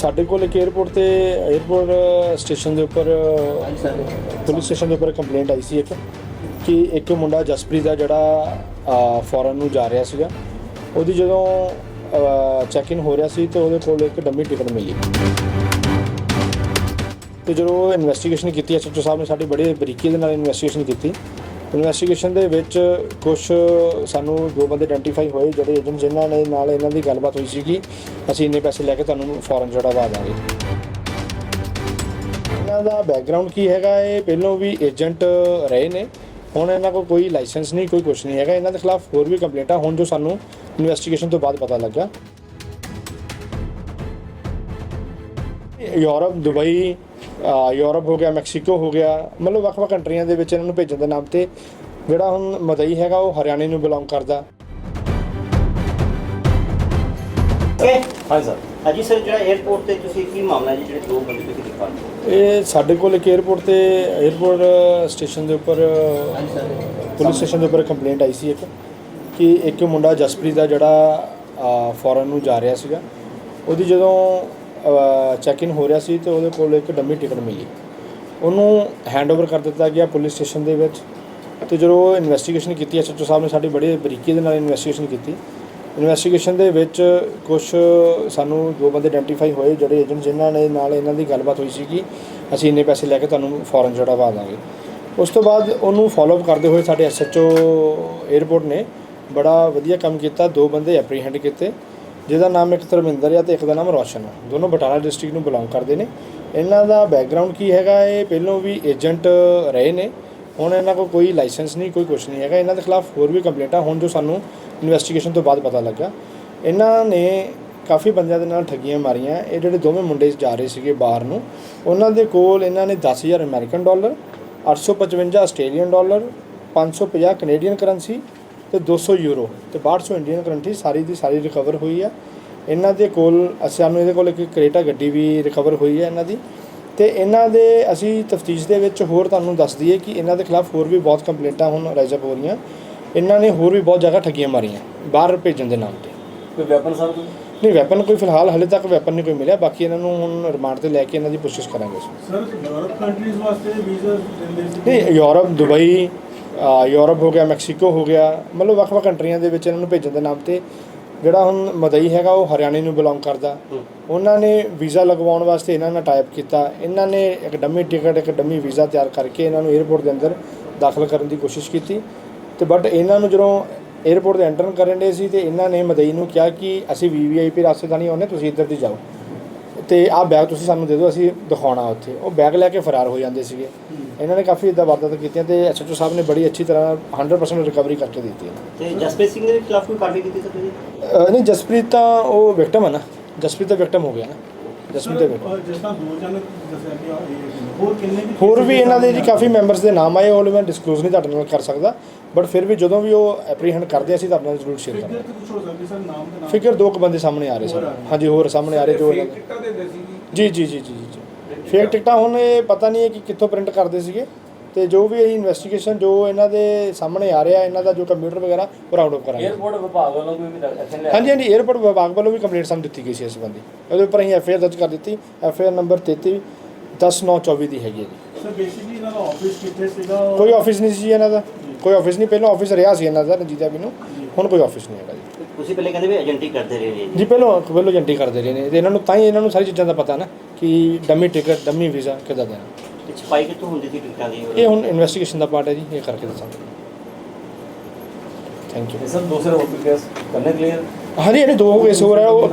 ਸਾਡੇ ਕੋਲ ਇੱਕ 에어ਪੋਰਟ ਤੇ 에어ਪੋਰਟ ਸਟੇਸ਼ਨ ਦੇ ਉੱਪਰ ਪੁਲਿਸ ਸਟੇਸ਼ਨ ਦੇ ਉੱਪਰ ਕੰਪਲੇਂਟ ਆਈ ਸੀ ਇੱਕ, ਕਿ ਇੱਕ ਮੁੰਡਾ ਜਸਪ੍ਰੀਤ ਦਾ ਜਿਹੜਾ ਫੋਰਨ ਨੂੰ ਜਾ ਰਿਹਾ ਸੀਗਾ, ਉਹਦੀ ਜਦੋਂ ਚੈੱਕ ਇਨ ਹੋ ਰਿਹਾ ਸੀ ਤੇ ਉਹਦੇ ਕੋਲ ਇੱਕ ਡੰਮੀ ਟਿਕਟ ਮਿਲੀ। ਤੇ ਜਦੋਂ ਇਨਵੈਸਟੀਗੇਸ਼ਨ ਕੀਤੀ ਐਸਐਚਓ ਸਾਹਿਬ ਨੇ ਸਾਡੀ ਬੜੇ ਬਰੀਕੀ ਦੇ ਨਾਲ ਇਨਵੈਸਟੀਗੇਸ਼ਨ ਕੀਤੀ ਇਨਵੈਸਟੀਗੇਸ਼ਨ ਦੇ ਵਿੱਚ ਕੁਝ ਸਾਨੂੰ ਦੋ ਬੰਦੇ ਆਇਡੈਂਟੀਫਾਈ ਹੋਏ ਜਿਹੜੇ ਏਜੰਟ ਜਿਨ੍ਹਾਂ ਨੇ ਨਾਲ ਇਹਨਾਂ ਦੀ ਗੱਲਬਾਤ ਹੋਈ ਸੀ ਕਿ ਅਸੀਂ ਇੰਨੇ ਪੈਸੇ ਲੈ ਕੇ ਤੁਹਾਨੂੰ ਫੋਰਨ ਵਾ ਦਾਂਗੇ। ਇਹਨਾਂ ਦਾ ਬੈਕਗ੍ਰਾਉਂਡ ਕੀ ਹੈਗਾ? ਇਹ ਪਹਿਲਾਂ ਵੀ ਏਜੰਟ ਰਹੇ ਨੇ। ਹੁਣ ਇਹਨਾਂ ਕੋਲ ਕੋਈ ਲਾਇਸੈਂਸ ਨਹੀਂ, ਕੋਈ ਕੁਝ ਨਹੀਂ ਹੈਗਾ। ਇਹਨਾਂ ਦੇ ਖਿਲਾਫ ਹੋਰ ਵੀ ਕੰਪਲੇਂਟਾਂ ਹੁਣ ਜੋ ਸਾਨੂੰ ਇਨਵੈਸਟੀਗੇਸ਼ਨ ਤੋਂ ਬਾਅਦ ਪਤਾ ਲੱਗਾ ਯੂਰਪ, ਦੁਬਈ ਯੂਰਪ ਹੋ ਗਿਆ ਮੈਕਸੀਕੋ ਹੋ ਗਿਆ ਮਤਲਬ ਵੱਖ-ਵੱਖ ਕੰਟਰੀਆਂ ਦੇ ਵਿੱਚ ਇਹਨਾਂ ਨੂੰ ਭੇਜਣ ਦੇ ਨਾਮ ਤੇ ਜਿਹੜਾ ਹੁਣ ਮਦਈ ਹੈਗਾ ਉਹ ਹਰਿਆਣੇ ਨੂੰ ਬਿਲੋਂਗ ਕਰਦਾ। ਇਹ ਸਾਡੇ ਕੋਲ ਇੱਕ 에어ਪੋਰਟ ਤੇ 에어ਪੋਰਟ ਸਟੇਸ਼ਨ ਦੇ ਉੱਪਰ ਪੁਲਿਸ ਸਟੇਸ਼ਨ ਦੇ ਉੱਪਰ ਕੰਪਲੇਂਟ ਆਈ ਸੀ ਇੱਕ ਕਿ ਇੱਕ ਮੁੰਡਾ ਜਸਪ੍ਰੀਤ ਦਾ ਜਿਹੜਾ ਫੋਰਨ ਨੂੰ ਜਾ ਰਿਹਾ ਸੀਗਾ। ਉਹਦੀ ਜਦੋਂ ਚੈੱਕ ਇਨ ਹੋ ਰਿਹਾ ਸੀ ਤੇ ਉਹਦੇ ਕੋਲ ਇੱਕ ਡੰਮੀ ਟਿਕਟ ਮਿਲੀ। ਉਹਨੂੰ ਹੈਂਡਓਵਰ ਕਰ ਦਿੱਤਾ ਗਿਆ ਪੁਲਿਸ ਸਟੇਸ਼ਨ ਦੇ ਵਿੱਚ ਤੇ ਜਦੋਂ ਇਨਵੈਸਟੀਗੇਸ਼ਨ ਕੀਤੀ ਐਸਐਚਓ ਸਾਹਿਬ ਨੇ ਸਾਡੀ ਬੜੀ ਬਰੀਕੀ ਦੇ ਨਾਲ ਇਨਵੈਸਟੀਗੇਸ਼ਨ ਕੀਤੀ। ਇਨਵੈਸਟੀਗੇਸ਼ਨ ਦੇ ਵਿੱਚ ਕੁਝ ਸਾਨੂੰ ਦੋ ਬੰਦੇ ਆਇਡੈਂਟੀਫਾਈ ਹੋਏ, ਜਿਹੜੇ ਏਜੰਟ ਜਿਨ੍ਹਾਂ ਨੇ ਨਾਲ ਇਹਨਾਂ ਦੀ ਗੱਲਬਾਤ ਹੋਈ ਸੀ ਕਿ ਅਸੀਂ ਇੰਨੇ ਪੈਸੇ ਲੈ ਕੇ ਤੁਹਾਨੂੰ ਫੋਰਨ ਛੁਡਵਾ ਦਾਂਗੇ। ਉਸ ਤੋਂ ਬਾਅਦ ਉਹਨੂੰ ਫਾਲੋਅਪ ਕਰਦੇ ਹੋਏ ਸਾਡੇ ਐਸਐਚਓ 에ਅਰਪੋਰਟ ਨੇ ਬੜਾ ਵਧੀਆ ਕੰਮ ਕੀਤਾ, ਦੋ ਬੰਦੇ ਐਪਰੀਹੈਂਡ ਕੀਤੇ। ਜਿਹਦਾ ਨਾਮ ਇੱਕ ਧਰਮਿੰਦਰ ਆ ਤੇ ਇੱਕ ਦਾ ਨਾਮ ਰੌਸ਼ਨ ਆ ਦੋਨੋਂ ਬਟਾਲਾ ਡਿਸਟ੍ਰਿਕਟ ਨੂੰ ਬਿਲੋਂਗ ਕਰਦੇ ਨੇ। ਇਹਨਾਂ ਦਾ ਬੈਕਗ੍ਰਾਉਂਡ ਕੀ ਹੈਗਾ? ਇਹ ਪਹਿਲਾਂ ਵੀ ਏਜੰਟ ਰਹੇ ਨੇ। ਹੁਣ ਇਹਨਾਂ ਕੋਲ ਕੋਈ ਲਾਇਸੈਂਸ ਨਹੀਂ, ਕੋਈ ਕੁਝ ਨਹੀਂ ਹੈਗਾ। ਇਹਨਾਂ ਦੇ ਖਿਲਾਫ ਹੋਰ ਵੀ ਕੰਪਲੇਂਟਾਂ ਹੁਣ ਜੋ ਸਾਨੂੰ ਇਨਵੈਸਟੀਗੇਸ਼ਨ ਤੋਂ ਬਾਅਦ ਪਤਾ ਲੱਗਾ। ਇਹਨਾਂ ਨੇ ਕਾਫੀ ਬੰਦਿਆਂ ਦੇ ਨਾਲ ਠੱਗੀਆਂ ਮਾਰੀਆਂ। ਇਹ ਜਿਹੜੇ ਦੋਵੇਂ ਮੁੰਡੇ ਜਾ ਰਹੇ ਸੀਗੇ ਬਾਹਰ ਨੂੰ, ਉਹਨਾਂ ਦੇ ਕੋਲ ਇਹਨਾਂ ਨੇ 10000 American dollar 855 Australian dollar 550 Canadian currency ਤੇ 200 ਯੂਰੋ ਤੇ 6200 ਇੰਡੀਅਨ ਕਰੰਸੀ ਸਾਰੀ ਦੀ ਸਾਰੀ ਰਿਕਵਰ ਹੋਈ ਆ। ਇਹਨਾਂ ਦੇ ਕੋਲ ਅਸੀਂ ਸਾਨੂੰ ਇਹਦੇ ਕੋਲ ਇੱਕ ਕਰੇਟਾ ਗੱਡੀ ਵੀ ਰਿਕਵਰ ਹੋਈ ਹੈ ਇਹਨਾਂ ਦੀ। ਤੇ ਇਹਨਾਂ ਦੇ ਅਸੀਂ ਤਫਤੀਸ਼ ਦੇ ਵਿੱਚ ਹੋਰ ਤੁਹਾਨੂੰ ਦੱਸ ਦਈਏ ਕਿ ਇਹਨਾਂ ਦੇ ਖਿਲਾਫ ਹੋਰ ਵੀ ਬਹੁਤ ਕੰਪਲੇਂਟਾਂ ਹੁਣ ਰਾਈਜ਼ ਅਪ ਹੋ ਰਹੀਆਂ। ਇਹਨਾਂ ਨੇ ਹੋਰ ਵੀ ਬਹੁਤ ਜਗ੍ਹਾ ਠੱਗੀਆਂ ਮਾਰੀਆਂ ਬਾਹਰ ਭੇਜਣ ਦੇ ਨਾਮ ਤੇ। ਕੋਈ ਵੈਪਨ ਸਰ ਕੋਈ? ਨਹੀਂ ਵੈਪਨ ਕੋਈ ਫਿਲਹਾਲ ਹਲੇ ਤੱਕ ਵੈਪਨ ਨਹੀਂ ਕੋਈ ਮਿਲਿਆ ਬਾਕੀ ਇਹਨਾਂ ਨੂੰ ਹੁਣ ਰਿਮਾਂਡ ਤੇ ਲੈ ਕੇ ਇਹਨਾਂ ਦੀ ਪੁੱਛਿਸ਼ ਕਰਾਂਗੇ ਅਸੀਂ। ਸਰ ਯੂਰਪ ਕੰਟਰੀਜ਼ ਵਾਸਤੇ ਵੀਜ਼ਾ ਦਿੰਦੇ ਸੀ? ਨਹੀਂ ਯੂਰਪ ਦੁਬਈ ਯੂਰਪ ਹੋ ਗਿਆ ਮੈਕਸੀਕੋ ਹੋ ਗਿਆ ਮਤਲਬ ਵੱਖ-ਵੱਖ ਕੰਟਰੀਆਂ ਦੇ ਵਿੱਚ ਇਹਨਾਂ ਨੂੰ ਭੇਜਣ ਦੇ ਨਾਮ ਤੇ ਜਿਹੜਾ ਹੁਣ ਮਦਈ ਹੈਗਾ ਉਹ ਹਰਿਆਣੇ ਨੂੰ ਬਿਲੋਂਗ ਕਰਦਾ। ਉਹਨਾਂ ਨੇ ਵੀਜ਼ਾ ਲਗਵਾਉਣ ਵਾਸਤੇ ਇਹਨਾਂ ਨਾਲ ਟਾਈਪ ਕੀਤਾ। ਇਹਨਾਂ ਨੇ ਇੱਕ ਡੰਮੀ ਟਿਕਟ ਇੱਕ ਡੰਮੀ ਵੀਜ਼ਾ ਤਿਆਰ ਕਰਕੇ ਇਹਨਾਂ ਨੂੰ 에ਅਰਪੋਰਟ ਦੇ ਅੰਦਰ ਦਾਖਲ ਕਰਨ ਦੀ ਕੋਸ਼ਿਸ਼ ਕੀਤੀ। ਤੇ ਬਟ ਇਹਨਾਂ ਨੂੰ ਜਦੋਂ 에ਅਰਪੋਰਟ ਦੇ ਐਂਟਰ ਕਰਨ ਦੇ ਸੀ ਤੇ ਇਹਨਾਂ ਨੇ ਮਦਈ ਨੂੰ ਕਿਹਾ ਕਿ ਅਸੀਂ ਵੀਵੀਆਈਪੀ ਰਾਸਤੇ ਤਾਂ ਨਹੀਂ ਆਉਂਦੇ ਤੁਸੀਂ ਇੱਧਰ ਦੀ ਜਾਓ। ਤੇ ਆਹ ਬੈਗ ਤੁਸੀਂ ਸਾਨੂੰ ਦੇ ਦਿਓ ਅਸੀਂ ਦਿਖਾਉਣਾ ਉੱਥੇ। ਉਹ ਬੈਗ ਲੈ ਕੇ ਫਰਾਰ ਹੋ ਜਾਂਦੇ ਸੀਗੇ। ਇਹਨਾਂ ਨੇ ਕਾਫੀ ਇਦਾਂ ਵਾਰਦਾਤ ਕੀਤੀਆਂ ਤੇ ਐਸਐਚਓ ਸਾਹਿਬ ਨੇ ਬੜੀ ਅੱਛੀ ਤਰ੍ਹਾਂ 100% ਰਿਕਵਰੀ ਕਰਕੇ ਦਿੱਤੀ ਤੇ ਜਸਪ੍ਰੀਤ ਸਿੰਘ ਦੇ ਖਿਲਾਫ ਕੋਈ ਕਾਰਵਾਈ ਕੀਤੀ ਸਰ ਤੁਸੀਂ? ਅਹ ਨਹੀਂ ਜਸਪ੍ਰੀਤ ਤਾਂ ਉਹ ਵਿਕਟਮ ਹੈ ਨਾ। ਜਸਪ੍ਰੀਤ ਤਾਂ ਵਿਕਟਮ ਹੋ ਗਿਆ ਨਾ। ਜਸਪ੍ਰੀਤ ਦਾ victim। ਜਿਸ ਤਰ੍ਹਾਂ ਦੋ ਜਣ ਦੱਸਿਆ ਕਿ ਆਹ ਇਹ ਹੋਰ ਕਿੰਨੇ ਵੀ ਹੋਰ ਵੀ ਇਹਨਾਂ ਦੇ ਜੀ ਕਾਫੀ ਮੈਂਬਰਸ ਦੇ ਨਾਮ ਆਏ ਉਹ ਮੈਂ ਡਿਸਕਲੋਜ਼ ਨਹੀਂ ਤੁਹਾਡੇ ਨਾਲ ਕਰ ਸਕਦਾ ਬਟ ਫਿਰ ਵੀ ਜਦੋਂ ਵੀ ਉਹ ਐਪਰੀਹੈਂਡ ਕਰਦੇ ਆ, ਅਸੀਂ ਤੁਹਾਡੇ ਨਾਲ ਜ਼ਰੂਰ ਸ਼ੇਅਰ ਕਰਾਂਗੇ। ਨਾਮ ਦੇ ਕੁ ਬੰਦੇ ਸਾਹਮਣੇ ਆ ਰਹੇ ਸਨ। ਹਾਂਜੀ ਹੋਰ ਸਾਹਮਣੇ ਆ ਰਹੇ ਜੀ ਜੀ। ਜੀ ਜੀ ਜੀ ਫੇਕ ਟਿਕਟਾਂ ਹੁਣ ਇਹ ਪਤਾ ਨਹੀਂ ਹੈ ਕਿ ਕਿੱਥੋਂ ਪ੍ਰਿੰਟ ਕਰਦੇ ਸੀਗੇ। ਤੇ ਜੋ ਵੀ ਇਹ ਇਨਵੈਸਟੀਗੇਸ਼ਨ ਜੋ ਇਹਨਾਂ ਦੇ ਸਾਹਮਣੇ ਆ ਰਿਹਾ ਇਹਨਾਂ ਦਾ ਜੋ ਕੰਪਿਊਟਰ ਵਗੈਰਾ ਉਹ ਰਾਊਂਡ ਅਪ ਕਰਾਂਗੇ। 에어ਪੋਰਟ ਵਿਭਾਗ ਵੱਲੋਂ ਵੀ ਐਕਸ਼ਨ ਲਿਆ ਹਾਂਜੀ ਹਾਂਜੀ 에어ਪੋਰਟ ਵਿਭਾਗ ਵੱਲੋਂ ਵੀ ਕੰਪਲੀਟ ਸਾਨੂੰ ਦਿੱਤੀ ਗਈ ਸੀ ਇਸ ਸੰਬੰਧੀ। ਉਹਦੇ ਉੱਪਰ ਅਸੀਂ ਐਫਆਈਆਰ ਦਰਜ ਕਰ ਦਿੱਤੀ। ਐਫਆਈਆਰ ਨੰਬਰ 33 10924 ਦੀ ਹੈਗੀ ਹੈ ਜੀ। ਸਰ ਬੇਸਿਕਲੀ ਇਹਨਾਂ ਦਾ ਆਫਿਸ ਕਿੱਥੇ ਸੀਗਾ? ਕੋਈ ਆਫਿਸ ਨਹੀਂ ਸੀ ਇਹਨਾਂ ਦਾ। ਕੋਈ ਆਫਿਸ ਨਹੀਂ ਪਹਿਲਾਂ ਆਫਿਸ ਰਿਹਾ ਸੀ ਇਹਨਾਂ ਦਾ ਰਣਜੀਤ ਆਬੀ ਨੂੰ। ਹੁਣ ਕੋਈ ਆਫਿਸ ਨਹੀਂ ਹੈਗਾ ਜੀ। ਤੁਸੀਂ ਪਹਿਲੇ ਕਹਿੰਦੇ ਵੀ ਏਜੰਟੀ ਕਰਦੇ ਰਹੇ ਨੇ ਜੀ। ਪਹਿਲਾਂ ਪਹਿਲਾਂ ਏਜੰਟੀ ਕਰਦੇ ਰਹੇ ਨੇ। ਇਹਨਾਂ ਨੂੰ ਤਾਂ ਹੀ ਇਹਨਾਂ ਨੂੰ ਸਾਰੀ ਚੀਜ਼ਾਂ ਦਾ ਪਤਾ ਨਾ ਕਿ ਡੰਮੀ ਟਿਕਟ ਡੰਮੀ ਵੀਜ਼ਾ ਕਿੱਦਾਂ ਦੇਣਾ। ਤੇ ਛਪਾਈ ਕਿੱਥੋਂ ਹੁੰਦੀ ਸੀ ਟਿਕਟਾਂ ਦੀ? ਇਹ ਹੁਣ ਇਨਵੈਸਟੀਗੇਸ਼ਨ ਦਾ ਪਾਰਟ ਹੈ ਜੀ ਇਹ ਕਰਕੇ ਦੱਸਾਂਗੇ। ਥੈਂਕ ਯੂ ਸਰ ਦੂਸਰੇ ਕੇਸ ਕਰਨੇ ਕਲੀਅਰ ਹਾਂਜੀ ਜਿਹੜੇ ਦੋ ਕੇਸ ਹੋ ਰਿਹਾ ਉਹ